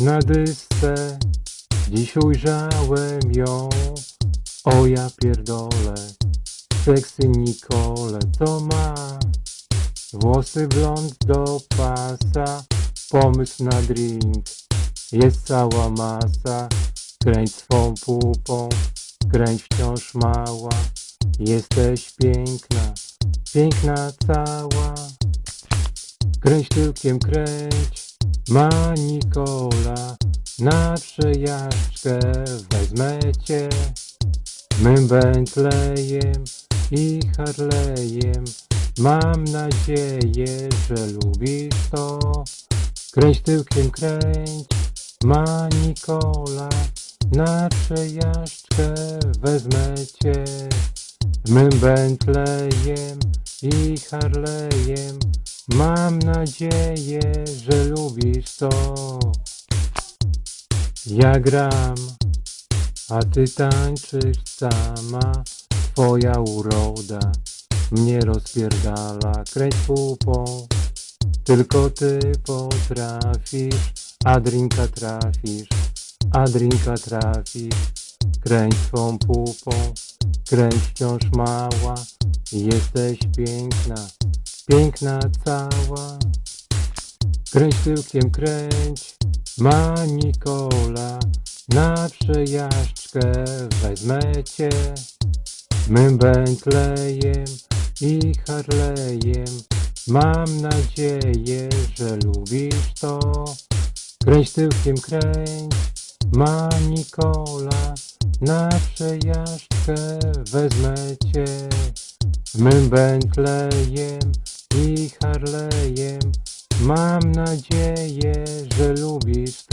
na dysce. Dziś ujrzałem ją, o ja pierdolę. Seksy Nicole to ma Włosy blond do pasa Pomysł na drink Jest cała masa Kręć swą pupą Kręć wciąż mała Jesteś piękna Piękna cała Kręć tyłkiem kręć Ma Nikola Na przejażdżkę Wezmę cię Mym Bentleyem i Harley'em Mam nadzieję, że lubisz to. Kręć tyłkiem kręć Ma Nikola. Na przejażdżkę wezmę cię Mym Bentleyem i Harley'em Mam nadzieję, że lubisz to Ja gram a ty tańczysz sama, twoja uroda mnie rozpierdala, kręć pupą. Tylko ty potrafisz, a drinka trafisz, a drinka trafisz. Kręć swą pupą, kręć wciąż mała, jesteś piękna, piękna cała. Kręć tyłkiem kręć, ma Nikola, na przejażdżkę. Wezmę cię. Mym Bentleyem i Harley'em Mam nadzieję, że lubisz to. Kręć tyłkiem kręć. Ma Nikola Na przejażdżkę. Wezmę cię. Mym Bentleyem i Harley'em Mam nadzieję, że lubisz to